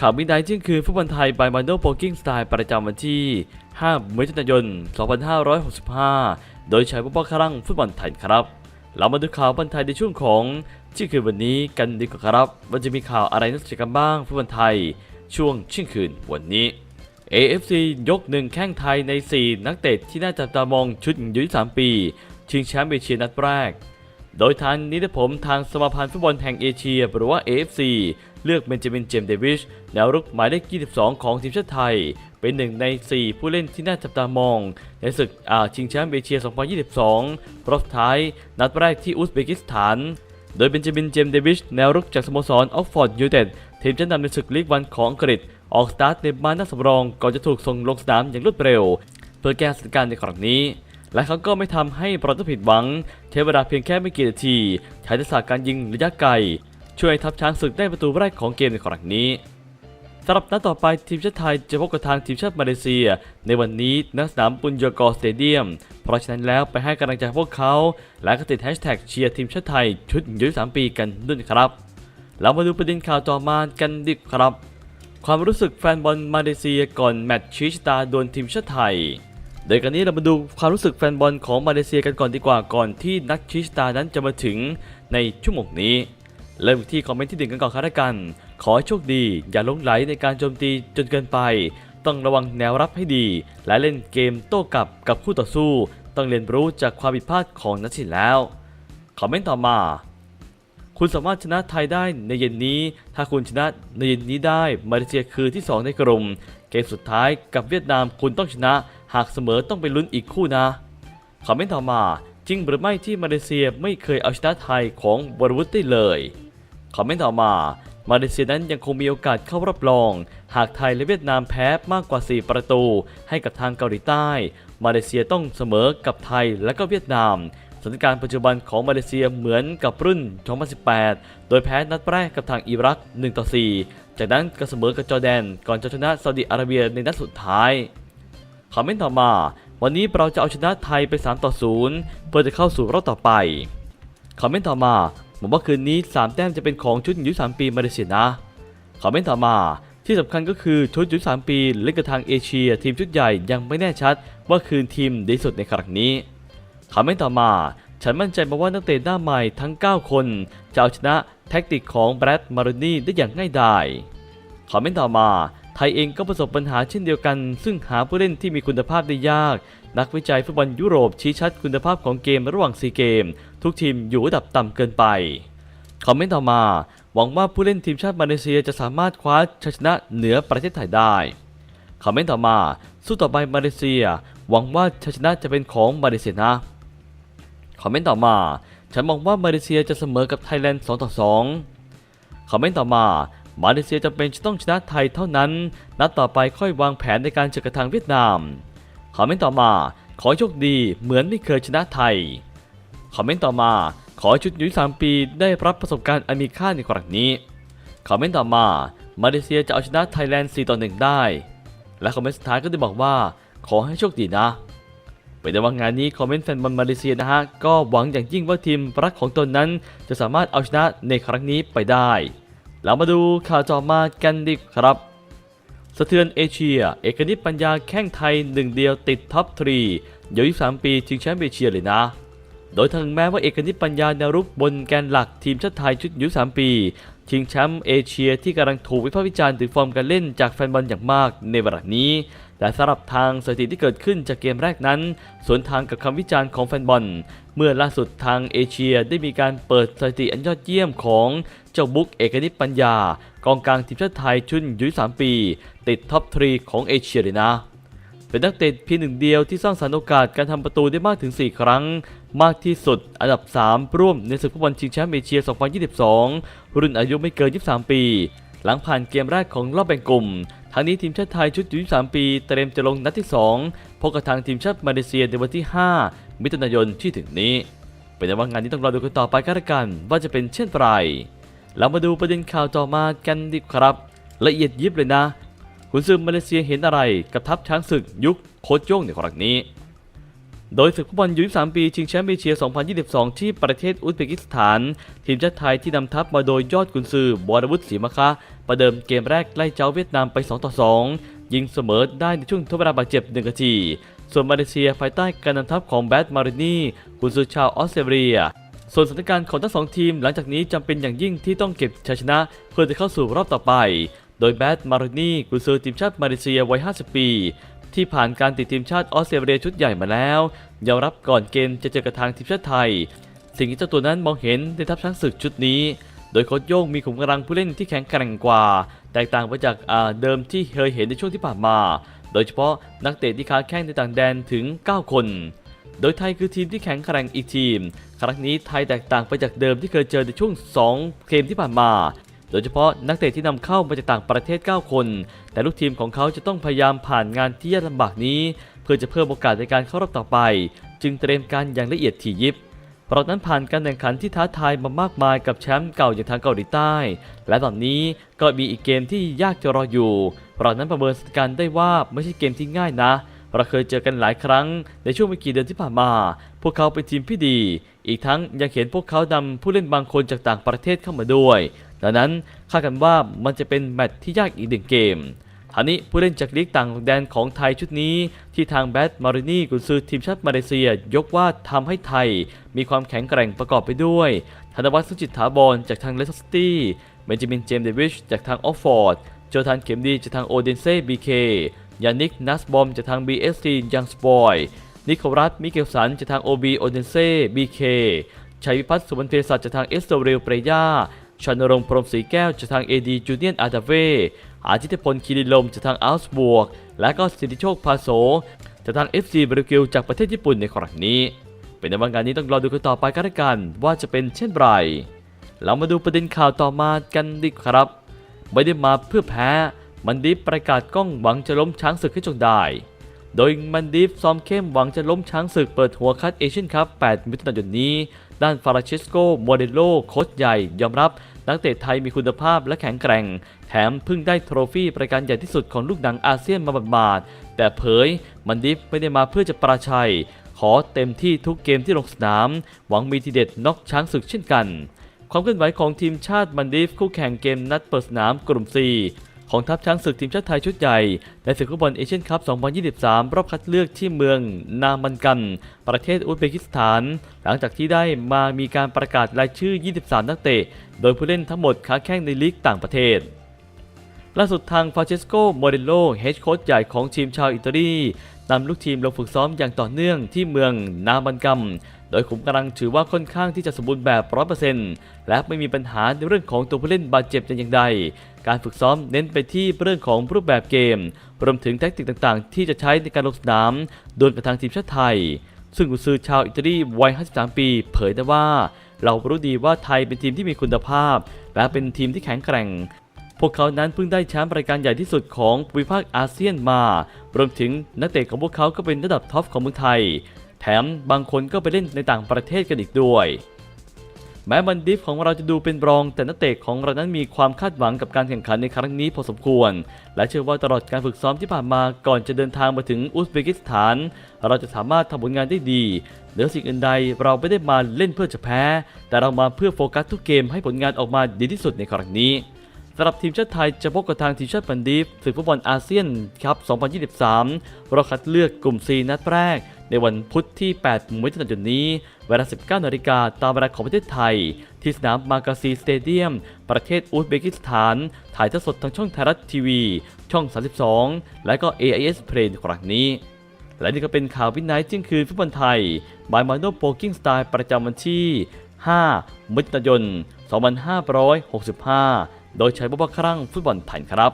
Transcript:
ข่าวมิดไนท์เที่ยงคืนฟุตบอลไทยบายมาโนโปกิ้งสไตล์ประจำวันที่ 5 มิถุนายน 2565 โดยใช้ผู้ป้องครั่งฟุตบอลไทยครับ เรามาดูข่าวบอลไทยในช่วงของเที่ยงคืนวันนี้กันดีกว่าครับว่าจะมีข่าวอะไรน่าสนใจกันบ้างฟุตบอลไทย ช่วงเที่ยงคืนวันนี้ AFC ยกหนึ่งแข้งไทยใน 4 นักเตะที่น่าจับตามองชุดอายุ3ปี ชิงแชมป์เอเชียนัดแรก โดยทางนิติผมทางสมาพันธ์ฟุตบอลแห่งเอเชีย หรือว่า AFC เลือกเบนจามินเจมส์เดวิชแนวรุกหมายเลข 22 ของทีมชาติไทย เป็นหนึ่งใน 4 ผู้เล่นที่น่าจับตามอง ในศึกอาชิงแชมป์เอเชีย 2022 รอบสุดท้าย นัดแรกที่อุซเบกิสถาน โดยเบนจามินเจมส์เดวิชแนวรุกจากสโมสรออกฟอร์ดยูไนเต็ดทีมชั้นนำในศึกลีกวันของอังกฤษ ออกสตาร์ทในบ้านนักสำรองก่อนจะถูกส่งลงสนามอย่างรวดเร็ว เพื่อแก้สถานการณ์ในครั้งนี้ และเขาก็ไม่ทำให้ปรตูผิดหวัง ใช้เวลาเพียงแค่ไม่กี่นาทีใช้ทักษะการยิงระยะไกล ช่วยให้ทัพช้างศึกได้ประตูแรกของเกมในครั้งนี้สำหรับนัดต่อไปทีมชาติไทยจะพบกับทางทีมชาติมาเลเซีย ในวันนี้ณสนามปุญญกอสเตเดียม เพราะฉะนั้นแล้วไปให้กำลังใจพวกเขา และก็ติดแฮชแท็กเชียร์ทีมชาติไทยชุดอายุ3ปีกันด้วยครับ เรามาดูประเด็นข่าวต่อมากันดีครับ ความรู้สึกแฟนบอลมาเลเซียก่อนแมตช์ชีชตาโดวลทีมชาติไทย โดยกันนี้เรามาดูความรู้สึกแฟนบอลของมาเลเซียกันก่อนดีกว่าก่อนที่นักชีชตานั้นจะมาถึงในชั่วโมงนี้ เริ่มที่คอมเมนต์ที่หนึ่งกันก่อนครับกัน ขอให้โชคดี อย่าลงไหลในการโจมตีจนเกินไป ต้องระวังแนวรับให้ดี และเล่นเกมโต้กลับกับคู่ต่อสู้ ต้องเรียนรู้จากความผิดพลาดของนักชินแล้วคอมเมนต์ต่อมา คุณสามารถชนะไทยได้ในเย็นนี้ ถ้าคุณชนะในเย็นนี้ได้มาเลเซียคือที่ 2 ในกลุ่มเกมสุดท้ายกับเวียดนามคุณต้องชนะ หากเสมอต้องไปลุ้นอีกคู่นะคอมเมนต์ต่อมาจริงหรือไม่ที่มาเลเซียไม่เคยเอาชนะไทยของวรวุฒิได้เลยคอมเมนต์ต่อมามาเลเซียนั้นยังคงมีโอกาสเข้ารอบรอง หากไทยและเวียดนามแพ้มากกว่า 4 ประตู ให้กับทางเกาหลีใต้ มาเลเซียต้องเสมอกับไทยและก็เวียดนามสถานการณ์ปัจจุบันของมาเลเซียเหมือนกับรุ่น 2018 โดยแพ้นัดแรกกับทางอิรัก 1 ต่อ 4 จากนั้นก็เสมอกับจอร์แดน ก่อนจะชนะซาอุดิอาระเบียในนัดสุดท้าย คอมเมนต์ต่อมา วันนี้เราจะเอาชนะไทยไป 3 ต่อ 0 เพื่อจะเข้าสู่รอบต่อไป คอมเมนต์ต่อมาผมว่าคืนนี้ 3 แต้มจะเป็นของชุดยุ3ปีมาเลเซียนะ คอมเมนต์ต่อมาที่สำคัญก็คือชุดยุ3ปีเล่นกับทางเอเชีย ทีมชุดใหญ่ยังไม่แน่ชัด ว่าคืนทีมดีสุดในครั้งนี้ คอมเมนต์ต่อมาฉันมั่นใจมาว่านักเตะหน้าใหม่ทั้ง 9 คนจะเอาชนะแท็กติกของแบรดมารูนี่ได้อย่างง่ายดาย คอมเมนต์ต่อมา ไทยเองก็ประสบปัญหาเช่นเดียวกัน ซึ่งหาผู้เล่นที่มีคุณภาพได้ยาก นักวิจัยฟุตบอลยุโรปชี้ชัดคุณภาพของเกมระหว่างซีเกม ทุกทีมอยู่ระดับต่ำเกินไป คอมเมนต์ต่อมา หวังว่าผู้เล่นทีมชาติมาเลเซียจะสามารถคว้าชัยชนะเหนือประเทศไทยได้คอมเมนต์ต่อมา สู้ต่อไปมาเลเซีย หวังว่าชัยชนะจะเป็นของมาเลเซียนะคอมเมนต์ต่อมา ฉันมองว่ามาเลเซียจะเสมอกับไทยแลนด์2ต่อ2คอมเมนต์ต่อมา มาเลเซียจำเป็นจะต้องชนะไทยเท่านั้น นัดต่อไปค่อยวางแผนในการเจอกับทางเวียดนาม คอมเมนต์ต่อมา ขอโชคดีเหมือนไม่เคยชนะไทย คอมเมนต์ต่อมา ขอให้ชุดยุ3ปีได้รับประสบการณ์อันมีค่าในครั้งนี้ คอมเมนต์ต่อมา มาเลเซียจะเอาชนะไทยแลนด์ 4 ต่อ 1 ได้ และคอมเมนต์สุดท้ายก็ได้บอกว่า ขอให้โชคดีนะเป็นว่างานนี้คอมเมนต์แฟนบอลมาเลเซียนะฮะ ก็หวังอย่างยิ่งว่าทีมรักของตนนั้น จะสามารถเอาชนะในครั้งนี้ไปได้ เรามาดูข่าวจอมากันดีครับสะเทือนเอเชีย เอกนิตปัญญาแข้งไทยหนึ่งเดียวติดท็อปทรีอายุ23 ปีชิงแชมป์เอเชียเลยนะ โดยถึงแม้ว่าเอกนิตปัญญาแนวรุกบนแกนหลักทีมชาติไทยชุดยุ3ปี ชิงแชมป์เอเชียที่กำลังถูกวิพากษ์วิจารณ์ถึงฟอร์มการเล่นจากแฟนบอลอย่างมากในเวลานี้ แต่สำหรับทางสถิติที่เกิดขึ้นจากเกมแรกนั้น สวนทางกับคำวิจารณ์ของแฟนบอล เมื่อล่าสุดทางเอเชียได้มีการเปิดสถิติอันยอดเยี่ยมของเจ้าบุ๊กเอกนิตปัญญา กองกลางทีมชาติไทยชุดอายุ3ปี ติดท็อปทรีของเอเชียเลยนะ เป็นนักเตะเพียงหนึ่งเดียวที่สร้างสรรค์โอกาสการทำประตูได้มากถึง 4 ครั้ง มากที่สุดอันดับ 3 ร่วมในศึกฟุตบอลชิงแชมป์เอเชีย 2022 รุ่นอายุไม่เกิน 23 ปี หลังผ่านเกมแรกของรอบแบ่งกลุ่มทางนี้ทีมชาติไทยชุดอายุ23 ปีเตรียมจะลงนัดที่ 2 พบกับทางทีมชาติมาเลเซียในวันที่ 5 มิถุนายนที่ถึงนี้ เป็นว่างานนี้ต้องรอดูกันต่อไปกันละกัน ว่าจะเป็นเช่นไรเรามาดูประเด็นข่าวต่อมากันดีครับ ละเอียดยิบเลยนะ คุณซึมมาเลเซียเห็นอะไรกับทัพช้างศึกยุคโคชโย่งในครั้งนี้ โดยศึกฟุตบอลยู23 ปี ชิงแชมป์เอเชีย 2022 ที่ประเทศอุซเบกิสถาน ทีมชาติไทยที่นำทัพมาโดยยอดกุนซือบรวุฒิศรีมะคะ ประเดิมเกมแรกไล่เจ้าเวียดนามไป 2 ต่อ 2 ยิงเสมอได้ในช่วงทดเวลาบาดเจ็บ1นาที ส่วนมาเลเซียภายใต้การนำทัพของแบทมารินีกุนซือชาวออสเตรเลียส่วนสถานการณ์ของทั้งสองทีมหลังจากนี้จำเป็นอย่างยิ่งที่ต้องเก็บชัยชนะ เพื่อจะเข้าสู่รอบต่อไป โดยแบทมารินีกุนซือทีมชาติมาเลเซียวัย 50 ปี ที่ผ่านการติดทีมชาติออสเตรเลียชุดใหญ่มาแล้วยอมรับก่อนเกมจะเจอกับทางทีมชาติไทย สิ่งที่เจ้าตัวนั้นมองเห็นในทัพช้างศึกชุดนี้ โดยโค้ชโย่งมีขุมกำลังผู้เล่นที่แข็งแกร่งกว่า แตกต่างไปจากเดิมที่เคยเห็นในช่วงที่ผ่านมา โดยเฉพาะนักเตะที่ค้าแข้งในต่างแดนถึง 9 คนโดยไทยคือทีมที่แข็งแกร่งอีกทีม ครั้งนี้ไทยแตกต่างไปจากเดิมที่เคยเจอในช่วง 2 เกมที่ผ่านมา โดยเฉพาะนักเตะที่นำเข้ามาจากต่างประเทศ 9 คน แต่ลูกทีมของเขาจะต้องพยายามผ่านงานที่ยากลำบากนี้ เพื่อจะเพิ่มโอกาสในการเข้ารอบต่อไป จึงเตรียมการอย่างละเอียดถี่ยิบเพราะนั้นผ่านการแข่งขันที่ท้าทายมามากมายกับแชมป์เก่าอย่างทางเกาหลีใต้ และตอนนี้ก็มีอีกเกมที่ยากจะรออยู่ เพราะนั้นประเมินสถานการณ์ได้ว่าไม่ใช่เกมที่ง่ายนะเราเคยเจอกันหลายครั้งในช่วงไม่กี่เดือนที่ผ่านมา พวกเขาเป็นทีมที่ดี อีกทั้งยังเห็นพวกเขานำผู้เล่นบางคนจากต่างประเทศเข้ามาด้วย ดังนั้นคาดกันว่ามันจะเป็นแมตช์ที่ยากอีกหนึ่งเกมท่านี้ผู้เล่นจากลีกต่างแดนของไทยชุดนี้ที่ทางแบทมารินีกุนซือทีมชาติมาเลเซีย ยกว่าทำให้ไทยมีความแข็งแกร่งประกอบไปด้วยธนวัฒน์สุจิตถาวรจากทางเลสเตอร์ซิตี้เบนจามินเจมส์เดวิชจากทางออฟฟอร์ดโจทันเข็มดีจากทางโอเดนเซ่บีเคยานิกนัสบอมจากทาง BSC ยังสปอยนิโคลัสมิเกลสันจากทาง OB โอเดนเซ่บีเคชัยวิพัฒน์สุวรรณเภสัชจากทางเอสโตเรลเปรย่า ชนรงพรมศรีแก้วจากทาง AD จูเนียนอาดาเวอาทิตย์พลคีริลมจากทางอัลส์บวก และก็สิทธิโชคพาโสจากทาง FC บริกิลจากประเทศญี่ปุ่นในครั้งนี้ เป็นในวันงานนี้ต้องรอดูกันต่อไปกันละกันว่าจะเป็นเช่นไร เรามาดูประเด็นข่าวต่อมากันดีครับ ไม่ได้มาเพื่อแพ้ มันดิฟประกาศกล้องหวังจะล้มช้างศึกให้จงได้ โดยมันดิฟซ้อมเข้มหวังจะล้มช้างศึกเปิดหัวคัดเอเชียนคัพ 8 มิถุนายนนี้ ด้านฟาราเชสโกโมเดโลโค้ชใหญ่ยอมรับ นักเตะไทยมีคุณภาพและแข็งแกร่ง แถมเพิ่งได้โทรฟี่ประการใหญ่ที่สุดของลูกหนังอาเซียนมาบาดๆแต่เผยมันดิฟไม่ได้มาเพื่อจะปราชัย ขอเต็มที่ทุกเกมที่ลงสนาม หวังมีทีเด็ดน็อกช้างศึกเช่นกัน ความเคลื่อนไหวของทีมชาติมันดีฟคู่แข่งเกมนัดเปิดสนามกลุ่ม 4 ของทัพช้างศึกทีมชาติไทยชุดใหญ่ ในศึกฟุตบอลเอเชียนคัพ 2023 รอบคัดเลือกที่เมืองนามันกัน ประเทศอุซเบกิสถาน หลังจากที่ได้มามีการประกาศรายชื่อ 23 นักเตะ โดยผู้เล่นทั้งหมดค้าแข้งในลีกต่างประเทศล่าสุดทางฟาเชสโกโมเดโลเฮดโค้ชใหญ่ของทีมชาวอิตาลีนำลูกทีมลงฝึกซ้อมอย่างต่อเนื่องที่เมืองนาบันกัม โดยขุมกำลังถือว่าค่อนข้างที่จะสมบูรณ์แบบ 100%และไม่มีปัญหาในเรื่องของตัวผู้เล่นบาดเจ็บแต่อย่างใด การฝึกซ้อมเน้นไปที่เรื่องของรูปแบบเกม รวมถึงแทคติกต่างๆ ที่จะใช้ในการลงสนามโดยกับทางทีมชาติไทย ซึ่งกุนซือชาวอิตาลีวัย 53 ปี เผยได้ว่า เรารู้ดีว่าไทยเป็นทีมที่มีคุณภาพ และเป็นทีมที่แข็งแกร่ง พวกเขานั้นเพิ่งได้แชมป์รายการใหญ่ที่สุดของภูมิภาคอาเซียนมา รวมถึงนักเตะของพวกเขาก็เป็นระดับท็อปของเมืองไทย แถมบางคนก็ไปเล่นในต่างประเทศกันอีกด้วย แม้บันดิฟของเราจะดูเป็นรอง แต่นักเตะของเรานั้นมีความคาดหวังกับการแข่งขันในครั้งนี้พอสมควร และเชื่อว่าตลอดการฝึกซ้อมที่ผ่านมาก่อนจะเดินทางมาถึงอุซเบกิสถาน เราจะสามารถทำผลงานได้ดีเหนือสิ่งอื่นใดเราไม่ได้มาเล่นเพื่อจะแพ้ แต่เรามาเพื่อโฟกัสทุกเกมให้ผลงานออกมาดีที่สุดในครั้งนี้ สำหรับทีมชาติไทยจะพบกับทางทีมชาติบันดีฟศึกฟุตบอลอาเซียนครับ2023รอบคัดเลือกกลุ่ม C นัดแรก ในวันพุธที่ 8 มิถุนายนนี้เวลา 19นาฬิกาตามเวลาของประเทศไทย ที่สนามมากาซีสเตเดียม ประเทศอุซเบกิสถาน ถ่ายทอดสดทางช่องไทยรัฐทีวี ช่อง 32 และก็ AIS Play ครั้งนี้ และนี่ก็เป็นข่าววินัยเที่ยงคืนฟุตบอลไทยบายมาโนโปกิ้งสไตล์ประจำวันที่ 5 มิถุนายน 2565 โดยใช้บุพครั่งฟุตบอลไทยครับ